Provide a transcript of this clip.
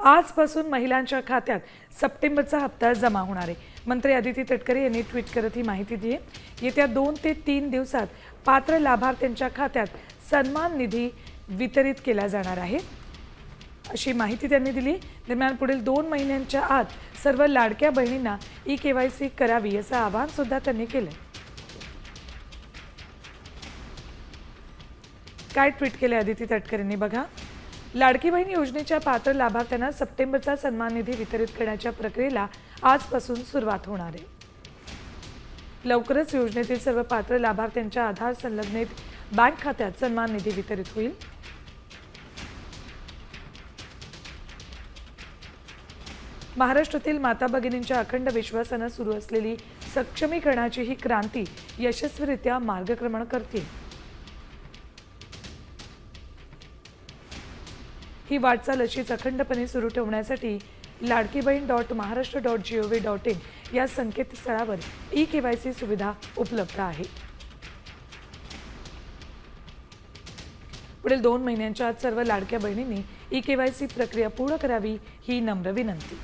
आजपासून महिलांच्या खात्यात सप्टेंबरचा हप्ता जमा होणार आहे. मंत्री अदिती तटकरे यांनी ट्विट करत ही माहिती दिली. आहे येत्या दोन ते तीन दिवसात पात्र लाभार्थ्यांच्या खात्यात सन्मान निधी वितरित केला जाणार आहे. अशी माहिती त्यांनी दिली. दरम्यान पुढील दोन महिन्यांच्या आत सर्व लाडक्या बहिणींना ई के वाय सी करावी असं आवाहन सुद्धा त्यांनी केलं काय ट्विट केले अदिती तटकरेंनी बघा. लाडकी बहीण योजनेच्या पात्र लाभार्थ्यांना सप्टेंबरचा सन्मान निधी वितरित करण्याच्या प्रक्रियेला आजपासून सुरुवात होणार आहे. लवकरच योजनेतील सर्व पात्र लाभार्थ्यांच्या आधार संलग्नित बँक खात्यात सन्मान निधी वितरित होईल. महाराष्ट्रातील माता भगिनींच्या अखंड विश्वासानं सुरू असलेली सक्षमीकरणाची ही क्रांती यशस्वीरित्या मार्गक्रमण करतील. ही वाटचाल अशीच अखंडपणे सुरू ठेवण्यासाठी Ladkibahin dot Maharashtra dot G O V dot in या संकेतस्थळावर ई के वाय सी सुविधा उपलब्ध आहे. पुढील दोन महिन्यांच्या आत सर्व लाडक्या बहिणींनी ई के वाय सी प्रक्रिया पूर्ण करावी ही नम्र विनंती.